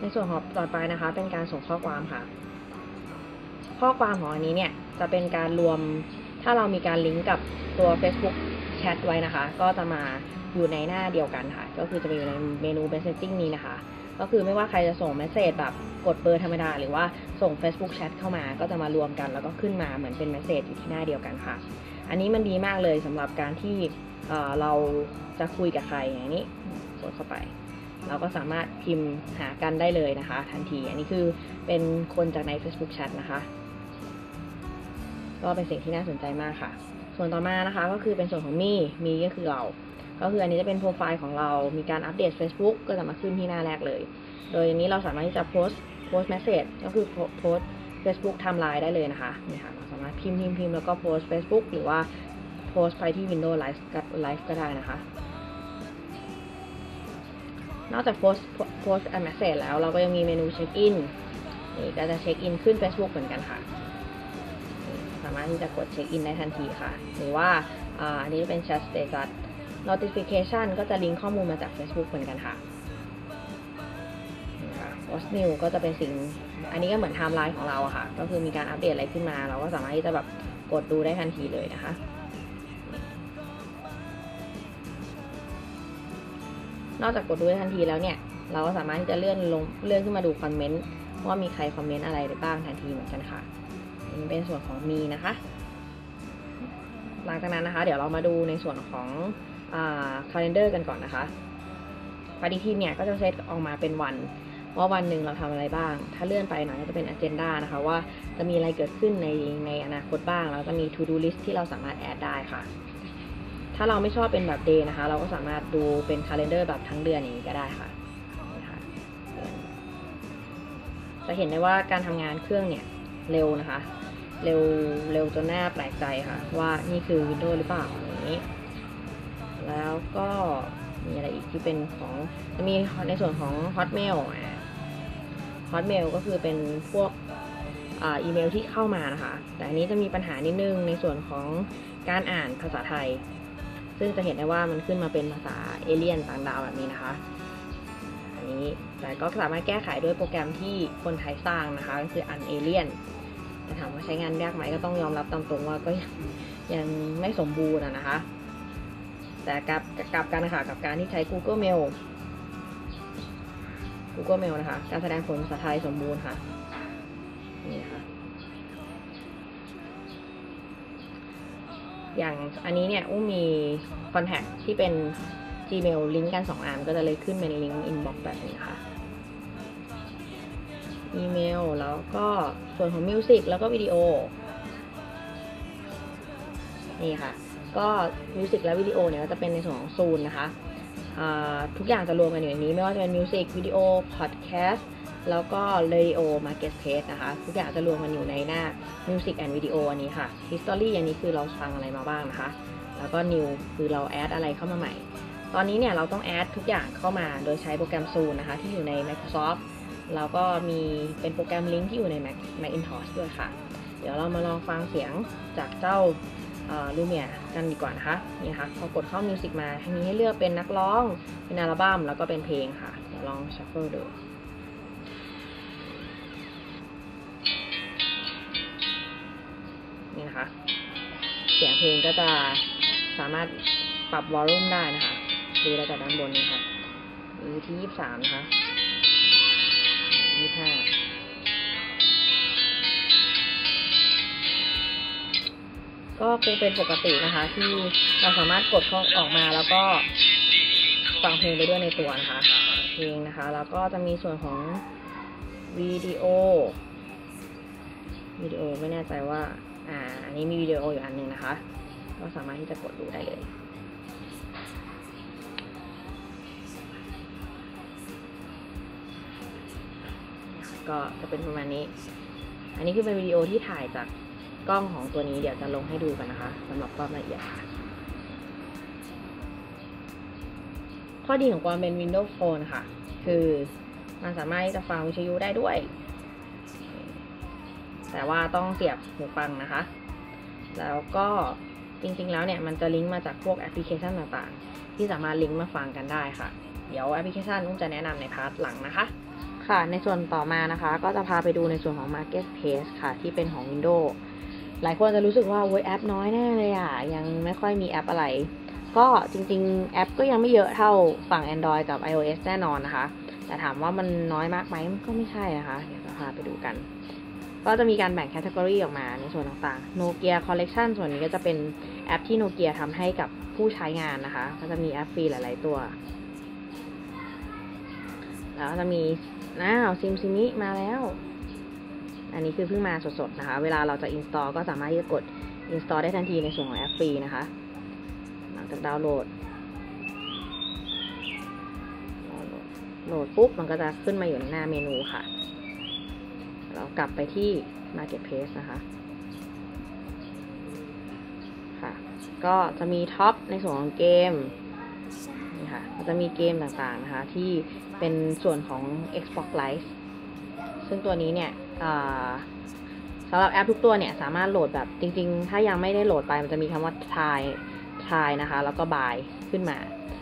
ในส่วนของต่อไปนะคะ เป็นการส่งข้อความค่ะ ข้อความของอันนี้เนี่ยจะเป็นการรวมถ้าเรามีการลิงก์กับตัว Facebook Chat ไว้นะคะ ก็จะมาอยู่ในหน้าเดียวกันค่ะ ก็คือจะไปอยู่ในเมนู Messaging นี้นะคะ ก็คือไม่ว่าใครจะส่งเมสเซจแบบกดเบอร์ธรรมดา หรือว่าส่ง Facebook Chat เข้ามา ก็จะมารวมกัน แล้วก็ขึ้นมาเหมือนเป็นเมสเซจอยู่ที่หน้าเดียวกันค่ะ อันนี้มันดีมากเลยสำหรับการที่เเราจะคุยกับใครอย่างนี้กดเข้าไป เราก็สามารถพิมพ์หากันได้เลยนะคะ ทันที อันนี้คือเป็นคนจากใน Facebook Chat นะคะ ก็เป็นสิ่งที่น่าสนใจมากค่ะ ส่วนต่อมานะคะก็คือเป็นส่วนของมีมีก็คือเรา ก็คืออันนี้จะเป็นโปรไฟล์ของเรา มีการอัปเดต Facebook ก็จะมาขึ้นที่หน้าแรกเลย โดยอันนี้เราสามารถที่จะโพสต์โพสต์เมสเซจก็คือโพสต์ Facebook ไทม์ไลน์ได้เลยนะคะนี่ค่ะเราสามารถพิมพ์พิมพ์พิมพ์แล้วก็โพสต์ Facebook หรือว่าโพสต์ไปที่ Windows Live กับ Live ก็ได้นะคะ นอกจากโพสต์โพสต์แอนด์เมสเซจแล้วเราก็ยังมีเมนูเช็คอินนี่ก็จะเช็คอินขึ้น Facebook เหมือนกันค่ะ สามารถที่จะกดเช็คอินได้ทันทีค่ะ หรือว่าอ่าอันนี้เป็น Chat Status notification ก็จะลิงก์ข้อมูลมาจาก Facebook เหมือนกันค่ะ นี่ค่ะ Post New ก็จะเป็นสิ่ง อันนี้ก็เหมือนไทม์ไลน์ของเราอะค่ะ ก็คือมีการอัปเดตอะไรขึ้นมา เราก็สามารถที่จะแบบกดดูได้ทันทีเลยนะคะนอกจากกดดูได้ทันทีแล้วเนี่ย เราก็สามารถที่จะเลื่อนลงเลื่อนขึ้นมาดูคอมเมนต์ว่ามีใครคอมเมนต์อะไรได้บ้างทันทีเหมือนกันค่ะนนี้เป็นส่วนของมีนะคะ หลังจากนั้นนะคะ เดี๋ยวเรามาดูในส่วนของอ่าล endar กันก่อนนะคะปฏิทินเนี่ยก็จะเซตออกมาเป็นวัน ว่าวันหนึ่งเราทำอะไรบ้าง ถ้าเลื่อนไปหน่อยก็จะเป็น agenda นะคะว่าจะมีอะไรเกิดขึ้นในในอนาคตบ้าง แล้วจะมี to do list ที่เราสามารถแอดได้ค่ะ ถ้าเราไม่ชอบเป็นแบบ day นะคะ เราก็สามารถดูเป็น calendar แบบทั้งเดือนอย่างนี้ก็ได้ค่ะจะเห็นได้ว่าการทำงานเครื่องเนี่ยเร็วนะคะ เร็วเร็วจนน่าแปลกใจค่ะ ว่านี่คือ Windows หรือเปล่าอย่างนี้ แล้วก็มีอะไรอีกที่เป็นของ จะมีในส่วนของ Hotmail อ่ะ Hotmail ก็คือเป็นพวกอีเมลที่เข้ามานะคะ แต่อันนี้จะมีปัญหานิดนึงในส่วนของการอ่านภาษาไทย ซึ่งจะเห็นได้ว่ามันขึ้นมาเป็นภาษาเอเลี่ยนต่างดาวแบบนี้นะคะ อันนี้แต่ก็สามารถแก้ไขด้วยโปรแกรมที่คนไทยสร้างนะคะ ก็คือ Un Alien แต่ถามว่าใช้งานยากไหมก็ต้องยอมรับตามตรงว่าก็ยังยังไม่สมบูรณ์นะคะ แต่กับกับการนะคะกับการที่ใช้ Google Mail Google Mail นะคะ การแสดงผลภาษาไทยสมบูรณ์ค่ะ นี่นะคะ อย่างอันนี้เนี่ยอุ้มมีคอนแทคที่เป็น Gmail ลิงก์กัน2อันก็จะเลยขึ้นเป็นลิงก์ inbox แบบนี้ค่ะ อีเมล แล้วก็ส่วนของมิวสิกแล้วก็วิดีโอ นี่ค่ะ ก็มิวสิกและวิดีโอเนี่ยจะเป็นในส่วนของซูนนะคะ ทุกอย่างจะรวมกันอยู่ในนี้ไม่ว่าจะเป็นมิวสิกวิดีโอพอดแคสต์แล้วก็เรดิโอมาร์เก็ตเพจนะคะ ทุกอย่างจะรวมกันอยู่ในหน้า Music and Video อันนี้ค่ะ History อันนี้คือเราฟังอะไรมาบ้างนะคะ แล้วก็ New คือเราแอดอะไรเข้ามาใหม่ ตอนนี้เนี่ยเราต้องแอดทุกอย่างเข้ามาโดยใช้โปรแกรม Zoom นะคะ ที่อยู่ใน Microsoft แล้วก็มีเป็นโปรแกรมลิงก์ที่อยู่ใน Mac Macintosh ด้วยค่ะ เดี๋ยวเรามาลองฟังเสียงจากเจ้า ลูเมียกันดีกว่านะคะนี่ค่ะพอกดเข้ามิวสิกมามีให้เลือกเป็นนักร้อง เป็นอัลบั้มแล้วก็เป็นเพลงค่ะเดี๋ยวลองชัฟเฟิลดูนี่นะคะ เสียงเพลงก็จะสามารถปรับวอลลุ่มได้นะคะ ดูได้จากด้านบนนี้ค่ะอยู่ที่ 23 นะคะ25 ก็คงเป็นปกตินะคะ ที่เราสามารถกดเข้าออกมาแล้วก็ฟังเพลงไปด้วยในตัวนะคะเพลงนะคะ แล้วก็จะมีส่วนของวิดีโอวิดีโอไม่แน่ใจว่าอ่าอันนี้มีวิดีโออยู่อันหนึ่งนะคะ ก็สามารถที่จะกดดูได้เลยก็จะเป็นประมาณนี้ อันนี้คือเป็นวิดีโอที่ถ่ายจาก กล้องของตัวนี้เดี๋ยวจะลงให้ดูกันนะคะสำหรับความละเอียดค่ะ ข้อดีของความเป็น Windows Phone ค่ะ คือมันสามารถที่จะฟังวิทยุได้ด้วย แต่ว่าต้องเสียบหูฟังนะคะ แล้วก็จริงๆ แล้วเนี่ยมันจะลิงก์มาจากพวกแอปพลิเคชันต่างๆ ที่สามารถลิงก์มาฟังกันได้ค่ะ เดี๋ยวแอปพลิเคชันนุ่มจะแนะนำในพาร์ทหลังนะคะ ค่ะ ในส่วนต่อมานะคะ ก็จะพาไปดูในส่วนของ Marketplace ค่ะ ที่เป็นของ Windows หลายคนจะรู้สึกว่าโว้ยแอปน้อยแน่เลยอะ ยังไม่ค่อยมีแอปอะไร ก็จริง ๆ แอปก็ยังไม่เยอะเท่าฝั่ง Android กับ iOS แน่นอนนะคะ แต่ถามว่ามันน้อยมากไหมมันก็ไม่ใช่นะคะ เดี๋ยวจะพาไปดูกัน ก็จะมีการแบ่งแคตตากรีออกมาในส่วนต่างๆ Nokia Collection ส่วนนี้ก็จะเป็นแอปที่โนเกียทำให้กับผู้ใช้งานนะคะ ก็จะมีแอปฟรีหลาย ๆ ตัว แล้วจะมีน้าวซิมซิมิมาแล้ว อันนี้คือเพิ่งมาสดๆนะคะ เวลาเราจะ install ก็สามารถที่จะกด install ได้ทันทีในส่วนของแอปฟรีนะคะ หลังจากดาวน์โหลดโหลดปุ๊บมันก็จะขึ้นมาอยู่ในหน้าเมนูค่ะ เรากลับไปที่ Marketplace นะคะค่ะ ก็จะมีท็อปในส่วนของเกมนี่ค่ะก็จะมีเกมต่างๆนะคะ ที่เป็นส่วนของ Xbox Live ซึ่งตัวนี้เนี่ย สำหรับแอปทุกตัวเนี่ยสามารถโหลดแบบจริง ๆ ถ้ายังไม่ได้โหลดไปมันจะมีคำว่า try try นะคะ แล้วก็ buy ขึ้นมา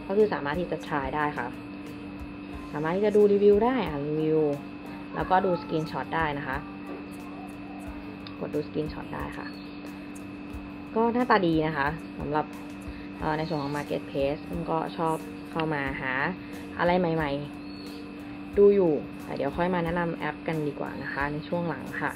ก็คือสามารถที่จะ try ได้ค่ะ สามารถที่จะดูรีวิวได้อ่านรีวิว แล้วก็ดูสกรีนช็อตได้นะคะ กดดูสกรีนช็อตได้ค่ะ ก็หน้าตาดีนะคะสำหรับในส่วนของ Marketplace ก็ชอบเข้ามาหาอะไรใหม่ ๆ ดูอยู่ แต่เดี๋ยวค่อยมาแนะนำแอปกันดีกว่านะคะ ในช่วงหลังค่ะ